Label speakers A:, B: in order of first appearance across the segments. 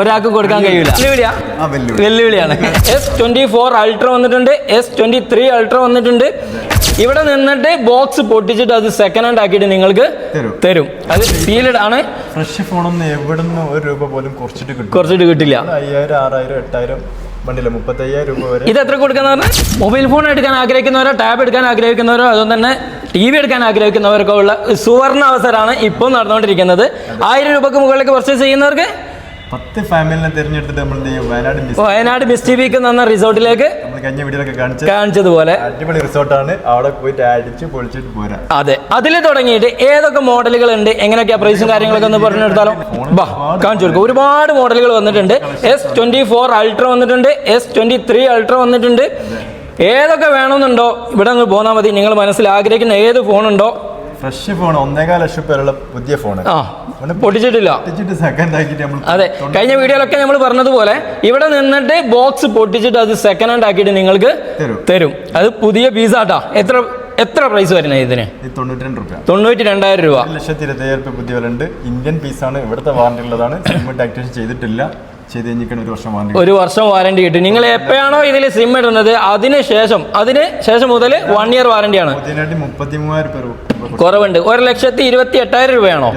A: ഒരാൾക്കും
B: കൊടുക്കാൻ കഴിയില്ല. വെല്ലുവിളിയാണ്. എസ് ട്വന്റി ഫോർ അൾട്ര വന്നിട്ടുണ്ട്. എസ് ട്വന്റി ത്രീ അൾട്ര വന്നിട്ടുണ്ട്. ഇവിടെ നിന്നിട്ട് ബോക്സ് പൊട്ടിച്ചിട്ട് അത് സെക്കൻഡ് ഹാൻഡ് ആക്കിയിട്ട് നിങ്ങൾക്ക്
A: തരും.
B: തരും. അത് സീലഡ് ആണ്.
A: ഫ്രഷ് ഫോണൊന്നും നിന്ന് ഒരു രൂപ പോലും കുറച്ചിട്ട് കിട്ടും
B: കുറച്ചിട്ട് കിട്ടില്ല.
A: അയ്യായിരം ആറായിരം എട്ടായിരം വണ്ടിയില്ല മുപ്പത്തയ്യായിരം രൂപ വരെ.
B: ഇത് എത്ര കൊടുക്കുന്ന മൊബൈൽ ഫോൺ എടുക്കാൻ ആഗ്രഹിക്കുന്നവരോ ടാബ് എടുക്കാൻ ആഗ്രഹിക്കുന്നവരോ അതുകൊണ്ട് തന്നെ ടി വി എടുക്കാൻ ആഗ്രഹിക്കുന്നവർക്കോ ഉള്ള സുവർണ അവസരമാണ് ഇപ്പോൾ നടന്നുകൊണ്ടിരിക്കുന്നത്. ആയിരം രൂപക്ക് മുകളിലേക്ക് പർച്ചേസ് ചെയ്യുന്നവർക്ക്
A: പത്ത് ഫാമിലിനെ തിരഞ്ഞെടുത്തിട്ട് നമ്മൾ വയനാട്
B: വയനാട് മിസ് ടി വിക്ക് എന്ന റിസോർട്ടിലേക്ക്
A: കഴിഞ്ഞ വീഡിയോയിലൊക്കെ കാണിച്ച
B: കാണിച്ചതുപോലെ.
A: അടിപൊളി റിസോർട്ടാണ് അവിടെ പോയിട്ട് അടിച്ച് പൊളിച്ചിട്ട് പോരാ.
B: അതെ. അതിൽ തുടങ്ങിയിട്ട് ഏതൊക്കെ മോഡലുകൾ ഉണ്ട്? എങ്ങനെയൊക്കെയാ പ്രൈസും കാര്യങ്ങളൊക്കെ ഒന്ന് പറഞ്ഞെടുത്താലോ ബാ കാണിച്ചു കൊടുക്കും. ഒരുപാട് മോഡലുകൾ വന്നിട്ടുണ്ട്. എസ് ട്വന്റി ഫോർ അൾട്ര വന്നിട്ടുണ്ട്. എസ് ട്വന്റി ത്രീ അൾട്ര വന്നിട്ടുണ്ട് ഏതൊക്കെ വേണമെന്നുണ്ടോ? ഇവിടെ നിന്ന് പോന്നാൽ മതി. നിങ്ങൾ മനസ്സിൽ ആഗ്രഹിക്കുന്ന ഏത് ഫോണുണ്ടോ
A: ഫ്രഷ് ഫോൺ ഒന്നേകാൽ ലക്ഷം പേരുള്ള പുതിയ ഫോൺ
B: ആ പൊട്ടിച്ചിട്ടില്ല.
A: പൊട്ടിച്ചിട്ട് സെക്കൻഡ് ആക്കിയിട്ട് നമ്മൾ
B: അതെ കഴിഞ്ഞ വീഡിയോയിലൊക്കെ നമ്മൾ പറഞ്ഞതുപോലെ ഇവിടെ നിന്നിട്ട് ബോക്സ് പൊട്ടിച്ചിട്ട് അത് സെക്കൻഡ് ഹാൻഡ് ആക്കിയിട്ട് നിങ്ങൾക്ക്
A: തരും.
B: അത് പുതിയ പീസ് ആട്ടാ എത്ര എത്ര പ്രൈസ് വരുന്നത് ഇതിന്?
A: ഇത് തൊണ്ണൂറ്റി രണ്ട്
B: രണ്ടായിരം രൂപ.
A: ലക്ഷത്തി ഇരുപത്തയ്യായിരം രൂപ പുതിയ വില ഉണ്ട് ഇന്ത്യൻ പീസാണ് ഇവിടുത്തെ വാറണ്ടി ഉള്ളതാണ്. ആക്ടിവേഷൻ ചെയ്തിട്ടില്ല. ചെയ്ത് ഒരു വർഷം വാറണ്ടി
B: ഒരു വർഷം വാറണ്ടി കിട്ടും. നിങ്ങൾ എപ്പോഴാണോ ഇതിൽ സിം ഇടുന്നത് അതിന് ശേഷം അതിന് ശേഷം മുതൽ വൺ ഇയർ വാറണ്ടിയാണ്
A: ആണ്. മുപ്പത്തി മൂവായിരം രൂപ
B: കുറവുണ്ട്. ഒരു ലക്ഷത്തി ഇരുപത്തി എട്ടായിരം രൂപയാണോ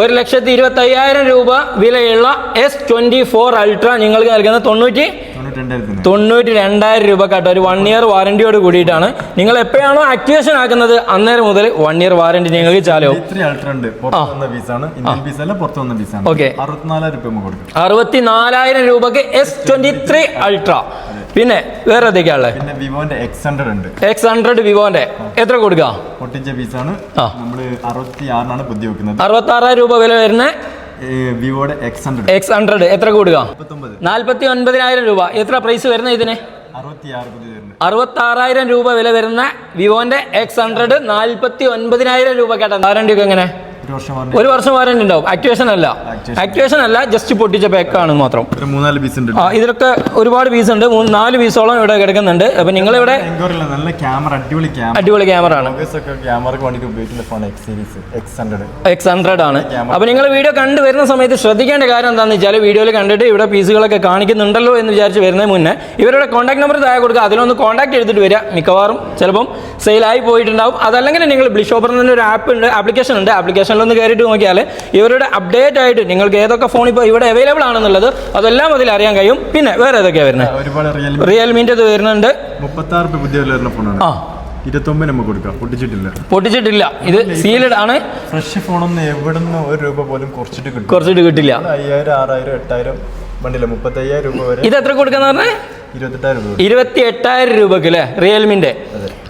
B: ഒരു ലക്ഷത്തി ഇരുപത്തി അയ്യായിരം രൂപ വിലയുള്ള എസ് ട്വന്റി ഫോർ അൾട്ര നിങ്ങൾക്ക് നൽകുന്ന തൊണ്ണൂറ്റി
A: തൊണ്ണൂറ്റി
B: രണ്ടായിരം രൂപ കേട്ടോ ഒരു വൺ ഇയർ വാറണ്ടിയോട് കൂടിയിട്ടാണ്. നിങ്ങൾ എപ്പോഴാണോ ആക്ടിവേഷൻ ആക്കുന്നത് അന്നേരം മുതൽ വൺ ഇയർ വാറണ്ടി നിങ്ങൾക്ക്
A: ചാലോ.
B: ഓക്കെ.
A: അറുപത്തിനാലായിരം കൊടുക്കും.
B: രൂപക്ക് എസ് ട്വന്റി ത്രീ അൾട്ര പിന്നെ വേറെ
A: വിവോന്റെ എക്സ് ഹൺഡ്രഡ് ഉണ്ട്.
B: എക്സ് ഹൺഡ്രഡ് വിവോന്റെ. എത്ര കൊടുക്കുക
A: പൊട്ടിച്ച പീസാണ് നമ്മൾ അറുപത്തി ആറിനാണ് ബുദ്ധി വെക്കുന്നത്.
B: അറുപത്തി ആറായിരം രൂപ വില വരുന്ന
A: വിവോയുടെ എക്സ് ഹൺഡ്രഡ്
B: എക്സ് ഹൺഡ്രഡ് എത്ര
A: കൂടുക?
B: നാൽപ്പത്തി ഒൻപതിനായിരം രൂപ. എത്ര പ്രൈസ് വരുന്ന ഇതിന്?
A: അറുപത്തി
B: ആറായിരം രൂപ വില വരുന്ന വിവോന്റെ എക്സ് ഹൺഡ്രഡ് നാൽപ്പത്തി ഒൻപതിനായിരം രൂപ കേട്ടോ. ആരണ്ടിയൊക്കെ എങ്ങനെ?
A: ഒരു വർഷം
B: വാറന്റി ഉണ്ടാവും. ആക്ടിവേഷൻ അല്ല. ആക്ടിവേഷൻ അല്ല ജസ്റ്റ് പൊട്ടിച്ച പാക്കാണ് മാത്രം.
A: ഒരു മൂന്നാൽ പീസ് ഉണ്ട്.
B: ഇതിലൊക്കെ ഒരുപാട് പീസ് ഉണ്ട്. നാല് പീസോളം ഇവിടെ കിടക്കുന്നുണ്ട്. അപ്പൊ നിങ്ങൾ
A: ഇവിടെ നല്ല ക്യാമറ അടിപൊളി ക്യാമറ
B: അടിപൊളി ക്യാമറ ആണ്.
A: ഒക്കെ ക്യാമറക്ക് വേണ്ടിയിട്ട് ഉപയോഗിക്കുന്ന phone X series X hundred
B: ആണ്. അപ്പൊ നിങ്ങൾ വീഡിയോ കണ്ടു വരുന്ന സമയത്ത് ശ്രദ്ധിക്കേണ്ട കാര്യം എന്താണെന്ന് വെച്ചാൽ വീഡിയോയിൽ കണ്ടിട്ട് ഇവിടെ പീസുകളൊക്കെ കാണിക്കുന്നുണ്ടല്ലോ എന്ന് വിചാരിച്ച് വരുന്നതിന് മുന്നേ ഇവരുടെ കോൺടാക്ട് നമ്പർ താഴെ കൊടുക്കുക. അതിലൊന്ന് കോൺടാക്ട് എടുത്തിട്ട് വരിക. മിക്കവാറും ചിലപ്പം ആയി പോയിട്ടുണ്ടാവും. അതല്ലെങ്കിൽ നിങ്ങൾ എന്നൊരു ഒരു ആപ്പ് ഉണ്ട് ആപ്ലിക്കേഷൻ ഉണ്ട്. ആപ്ലിക്കേഷനിൽ ഒന്ന് കയറിയിട്ട് നോക്കിയാൽ ഇവരുടെ അപ്ഡേറ്റ് ആയിട്ട് നിങ്ങൾക്ക് ഏതൊക്കെ ഫോൺ ഇപ്പോൾ ഇവിടെ അവൈലബിൾ ആണെന്നുള്ളത് അതെല്ലാം അതിൽ അറിയാൻ കഴിയും. പിന്നെ വേറെ ഏതൊക്കെയാണ് വരുന്നത്? റിയൽമിന്റെ വരുന്നുണ്ട്.
A: മുപ്പത്തി ആറ് രൂപ പുതിയ വരുന്ന ഫോണാണ്
B: ആ.
A: ഇരുപത്തൊമ്പത് നമുക്ക് കൊടുക്കാം. പൊട്ടിച്ചിട്ടില്ല.
B: പൊട്ടിച്ചിട്ടില്ല. ഇത് സീലഡ് ആണ്.
A: ഫ്രഷ് ഫോണൊന്നും എവിടുന്ന് ഒരു രൂപ പോലും കുറച്ചിട്ട് കിട്ടും
B: കുറച്ചിട്ട് കിട്ടില്ല.
A: അയ്യായിരം ആറായിരം എട്ടായിരം വണ്ടിയില്ല. മുപ്പത്തയ്യായിരം രൂപ വരെ.
B: ഇത് എത്ര കൊടുക്കാന്ന്
A: പറഞ്ഞേ? രൂപ
B: ഇരുപത്തി എട്ടായിരം രൂപക്ക് അല്ലേ? റിയൽമിന്റെ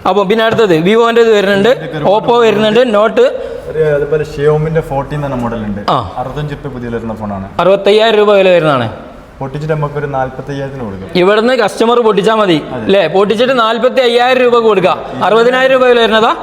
B: അപ്പോൾ പിന്നെ അടുത്തത് വിവോന്റെ വരുന്നുണ്ട്. ഓപ്പോ വരുന്നുണ്ട്. നോട്ട്
A: അതുപോലെ ഷിയോമിന്റെ ഫോർട്ടീൻ എന്ന മോഡൽ ഉണ്ട്.
B: ആ.
A: അറുപത്തഞ്ച് രൂപ പുതിയ വരുന്ന ഫോണാണ്
B: അറുപത്തയ്യായിരം രൂപ വില വരുന്നതാണ്.
A: പൊട്ടിച്ചിട്ട് നമുക്ക് ഒരു നാല്പത്തി അയ്യായിരത്തിന് കൊടുക്കാം.
B: ഇവിടുന്ന് കസ്റ്റമർ പൊട്ടിച്ചാൽ മതി അല്ലേ? പൊട്ടിച്ചിട്ട് നാല്പത്തി അയ്യായിരം രൂപ കൊടുക്കുക അറുപതിനായിരം രൂപ വില വരുന്നതാ?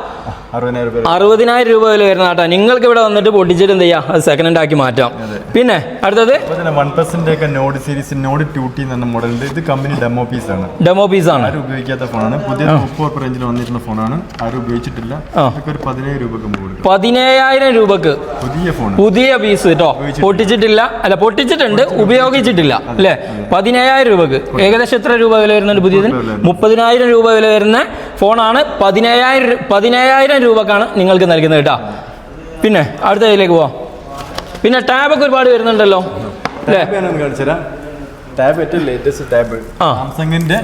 A: അറുപതിനായിരം രൂപ
B: വില വരുന്ന കേട്ടോ നിങ്ങൾക്ക് ഇവിടെ വന്നിട്ട് പൊട്ടിച്ചിട്ട് എന്ത് ചെയ്യാം? അത് സെക്കൻഡ് ഹാൻഡ് ആക്കി മാറ്റാം. പിന്നെ അടുത്തത്?
A: വൺ പ്ലസിന്റെ ഒക്കെ നോഡ് സീരീസ് നോഡ് ട്യൂട്ടി എന്ന മോഡൽ ഇത് കമ്പനി ഡെമോ പീസ് ആണ്.
B: ഡെമോ പീസ് ആണ്.
A: ആരും ഉപയോഗിക്കാത്ത ഫോണാണ് പുതിയ മുപ്പത് റേഞ്ചിൽ വന്നിട്ടുള്ള ഫോണാണ് ആരും ഉപയോഗിച്ചിട്ടില്ല. ഒരു പതിനേഴ് രൂപക്ക്
B: പതിനേഴായിരം രൂപക്ക്.
A: പുതിയ ഫോൺ
B: പുതിയ പീസ് കേട്ടോ പൊട്ടിച്ചിട്ടില്ല. അല്ല പൊട്ടിച്ചിട്ടുണ്ട്. ഉപയോഗിച്ചിട്ടില്ല. അല്ലേ? പതിനേഴായിരം രൂപക്ക്. ഏകദേശം എത്ര രൂപ വില വരുന്നുണ്ട് പുതിയതിന്? മുപ്പതിനായിരം രൂപ വില വരുന്ന ഫോണാണ് പതിനേഴായിരം പതിനേഴായിരം രൂപക്കാണ് നിങ്ങൾക്ക് നൽകുന്നത് കേട്ടോ. പിന്നെ അടുത്ത ഇതിലേക്ക് പോവാം. പിന്നെ ടാബൊക്കെ ഒരുപാട് വരുന്നുണ്ടല്ലോ. അല്ലേ?
A: ടാബ് ഏറ്റവും ലേറ്റസ്റ്റ് ടാബ്.
B: ആ.
A: സാംസങ്ങിന്റെ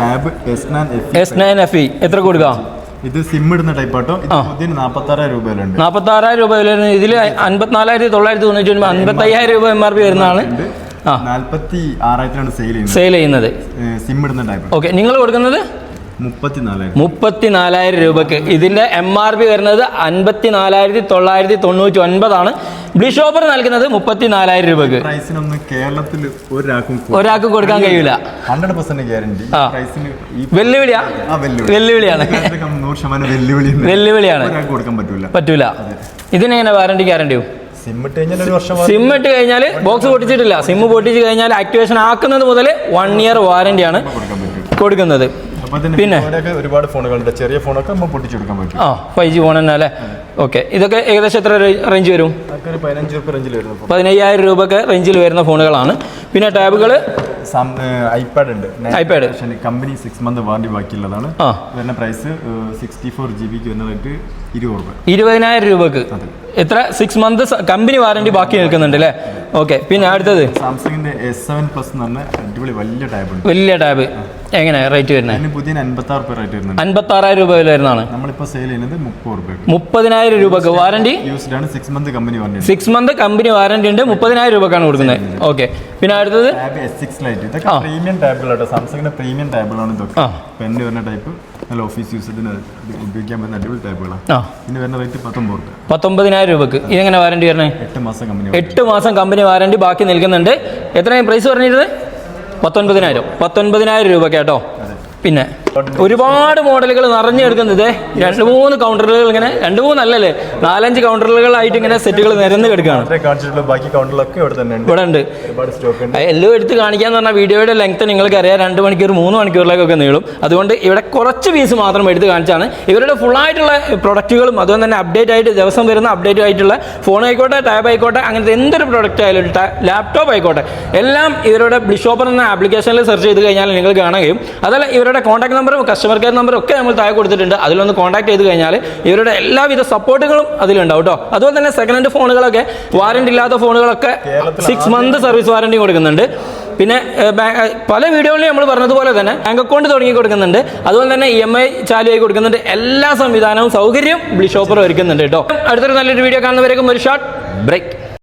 A: tab S nine F
B: S nine F E എത്ര കൊടുക്കാം?
A: ഇത് സിം ഇടുന്ന ടൈപ്പ് ആട്ടോ. ഇത്
B: ആ.
A: പുതിയ നാൽപ്പത്തി ആറായിരം രൂപ വിലയുണ്ട്.
B: നാൽപ്പത്തി ആറായിരം രൂപ വില വരുന്നത് ഇതിൽ അൻപത്തിനാലായിരത്തി തൊള്ളായിരത്തി തൊണ്ണൂറ്റി ഒൻപത് അൻപത്തയ്യായിരം രൂപ എം ആർ പി വരുന്നതാണ്.
A: നാൽപ്പത്തി സെയിൽ ചെയ്യുന്നത്.
B: സെയിൽ ചെയ്യുന്നത്.
A: സിം ഇടുന്ന ടൈപ്പ്
B: ഓക്കെ നിങ്ങൾ കൊടുക്കുന്നത്?
A: മുപ്പത്തി നാലായിരം
B: മുപ്പത്തി രൂപക്ക് ഇതിന്റെ എം ആർ പി വരുന്നത് അൻപത്തി നാലായിരത്തി തൊള്ളായിരത്തി തൊണ്ണൂറ്റി ഒൻപതാണ്. ബ്ലിഷോപ്പർ നൽകുന്നത് മുപ്പത്തി നാലായിരം രൂപക്ക്
A: കേരളത്തിൽ ഒരാൾക്കും
B: ഒരാൾക്ക് കൊടുക്കാൻ കഴിയില്ല.
A: ഗ്യാരണ്ടി.
B: വെല്ലുവിളിയാ? വെല്ലുവിളിയാണ്. വെല്ലുവിളിയാണ്.
A: പറ്റൂല.
B: ഇതിനെങ്ങനെ വാറണ്ടി ഗ്യാരണ്ടിയോ
A: സിം ഇട്ട് കഴിഞ്ഞാൽ
B: ബോക്സ് പൊട്ടിച്ചിട്ടില്ല. സിം പൊട്ടിച്ച് കഴിഞ്ഞാൽ ആക്ടിവേഷൻ ആക്കുന്നത് മുതൽ വൺ ഇയർ വാറണ്ടിയാണ് കൊടുക്കുന്നത്. പിന്നെ?
A: ഒരുപാട് ഫോണുകളുണ്ട്. ചെറിയ ഫോണൊക്കെ നമ്മൾ പൊട്ടിച്ചു കൊടുക്കാൻ പറ്റും.
B: ആ ഫൈവ് ജി ഫോൺ തന്നെ അല്ലേ? ഓക്കെ ഇതൊക്കെ ഏകദേശം എത്ര റേഞ്ച് വരും?
A: പതിനഞ്ച് രൂപ റേഞ്ചിൽ വരുന്നു
B: പതിനയ്യായിരം രൂപ രൂപയൊക്കെ റേഞ്ചിൽ വരുന്ന ഫോണുകളാണ് പിന്നെ ടാബുകൾ
A: ഐപാഡ് ഉണ്ട്.
B: iPad.
A: Company six month warranty ബാക്കിയുള്ളതാണ്. വരുന്ന പ്രൈസ് സിക്സ്റ്റി ഫോർ ജി ബിക്ക് വരുന്ന റേറ്റ് ഇരുപത് രൂപ.
B: ഇരുപതിനായിരം രൂപക്ക്. എത്ര? സിക്സ് മന്ത് കമ്പനി വാറണ്ടി ബാക്കി നിൽക്കുന്നുണ്ട് അല്ലേ? ഓക്കെ പിന്നെ അടുത്തത്.
A: സാംസങ്ങിന്റെ എസ് സെവൻ പ്ലസ് എന്ന് പറഞ്ഞ അടിപൊളി വലിയ ടാബ്
B: വലിയ ടാബ് എങ്ങനെ റേറ്റ് വരുന്നത്
A: പുതിയ അൻപത്തി ആറ് രൂപ റേറ്റ് വരുന്നുണ്ട്.
B: അൻപത്തി ആറായിരം രൂപ വില വരുന്നതാണ്.
A: നമ്മളിപ്പോൾ സെയിൽ ചെയ്യുന്നത് മുപ്പത് രൂപ
B: മുപ്പതിനായിരം രൂപക്ക് വാറണ്ടി
A: യൂസ്ഡ് ആണ് six month company warranty
B: six month company warranty ഉണ്ട്. മുപ്പതിനായിരം രൂപക്കാണ് കൊടുക്കുന്നത്. ഓക്കെ പിന്നെ അടുത്തത്?
A: സിക്സ് ലൈറ്റ് ഇതൊക്കെ പ്രീമിയം ടാബുകളാട്ടോ സാംസങ്ങിന്റെ പ്രീമിയം ടാബുകളാണ് ഇതൊക്കെ. പെന്ന് വരുന്ന ടൈപ്പ് നല്ല ഓഫീസ് യൂസത്തിന് ഉപയോഗിക്കാൻ പറ്റുന്ന അടിപൊളി
B: ടൈപ്പുകളാണ്
A: ഇതിന് വരുന്ന റേറ്റ് പത്തൊമ്പത് രൂപ
B: പത്തൊമ്പതിനായിരം രൂപക്ക്. ഇതെങ്ങനെ വാറണ്ടി വരണേ?
A: എട്ട് മാസം കമ്പനി
B: എട്ട് മാസം കമ്പനി വാറണ്ടി ബാക്കി നിൽക്കുന്നുണ്ട്. എത്രയും പ്രൈസ് പറഞ്ഞിരുന്നത്? പത്തൊൻപതിനായിരം. പത്തൊൻപതിനായിരം രൂപ കേട്ടോ പിന്നെ ഒരുപാട് മോഡലുകൾ നിറഞ്ഞെടുക്കുന്നത് രണ്ട് മൂന്ന് കൗണ്ടറുകൾ ഇങ്ങനെ രണ്ട് മൂന്നല്ലേ നാലഞ്ച് കൗണ്ടറുകളായിട്ട് ഇങ്ങനെ സെറ്റുകൾ നിരന്ന് കിടക്കുകയാണ്
A: കാണിച്ചിട്ടുള്ളൂ ബാക്കി കൗണ്ടറിലൊക്കെ ഇവിടെ ഉണ്ട്.
B: എല്ലാം എടുത്ത് കാണിക്കാന്ന് പറഞ്ഞാൽ വീഡിയോയുടെ ലെങ്ത് നിങ്ങൾക്ക് അറിയാം രണ്ട് മണിക്കൂർ മൂന്ന് മണിക്കൂറിലേക്കൊക്കെ നീളും. അതുകൊണ്ട് ഇവിടെ കുറച്ച് പീസ് മാത്രം എടുത്ത് കാണിച്ചാണ്. ഇവരുടെ ഫുൾ ആയിട്ടുള്ള പ്രൊഡക്റ്റുകളും അതുകൊണ്ട് തന്നെ അപ്ഡേറ്റ് ആയിട്ട് ദിവസം വരുന്ന അപ്ഡേറ്റ് ആയിട്ടുള്ള ഫോൺ ആയിക്കോട്ടെ ടാബ് ആയിക്കോട്ടെ അങ്ങനത്തെ എന്തൊരു പ്രൊഡക്റ്റ് ആയാലും ലാപ്ടോപ്പ് ആയിക്കോട്ടെ. എല്ലാം ഇവരുടെ ബിഷോപ്പർ എന്ന ആപ്ലിക്കേഷനിൽ സെർച്ച് ചെയ്ത് കഴിഞ്ഞാൽ നിങ്ങൾ കാണുകയും അതല്ല ഇവരുടെ കോൺടാക്ട് നമ്പറും കസ്റ്റമർ കെയർ നമ്പറും ഒക്കെ നമ്മൾ താഴെ കൊടുത്തിട്ടുണ്ട്. അതിലൊന്ന് കോൺടാക്ട് ചെയ്ത് കഴിഞ്ഞാൽ ഇവരുടെ എല്ലാവിധ സപ്പോർട്ടുകളും അതിലുണ്ടാവും കേട്ടോ അതുപോലെ തന്നെ സെക്കൻഡ് ഹാൻഡ് ഫോണുകളൊക്കെ വാറണ്ടി ഇല്ലാത്ത ഫോണുകളൊക്കെ സിക്സ് മന്ത് സർവീസ് വാറണ്ടി കൊടുക്കുന്നുണ്ട്. പിന്നെ പല വീഡിയോകളിലും നമ്മൾ പറഞ്ഞതുപോലെ തന്നെ ബാങ്ക് അക്കൗണ്ട് തുടങ്ങി കൊടുക്കുന്നുണ്ട്. അതുപോലെ തന്നെ ഇ എം ഐ ചാലുവായി കൊടുക്കുന്നുണ്ട്. എല്ലാ സംവിധാനവും സൗകര്യവും ബ്ലി ഷോപ്പർ ഒരുക്കുന്നുണ്ട് കേട്ടോ അടുത്തൊരു നല്ലൊരു വീഡിയോ കാണുന്നവരേക്കും ഒരു ഷോർട്ട് ബ്രേക്ക്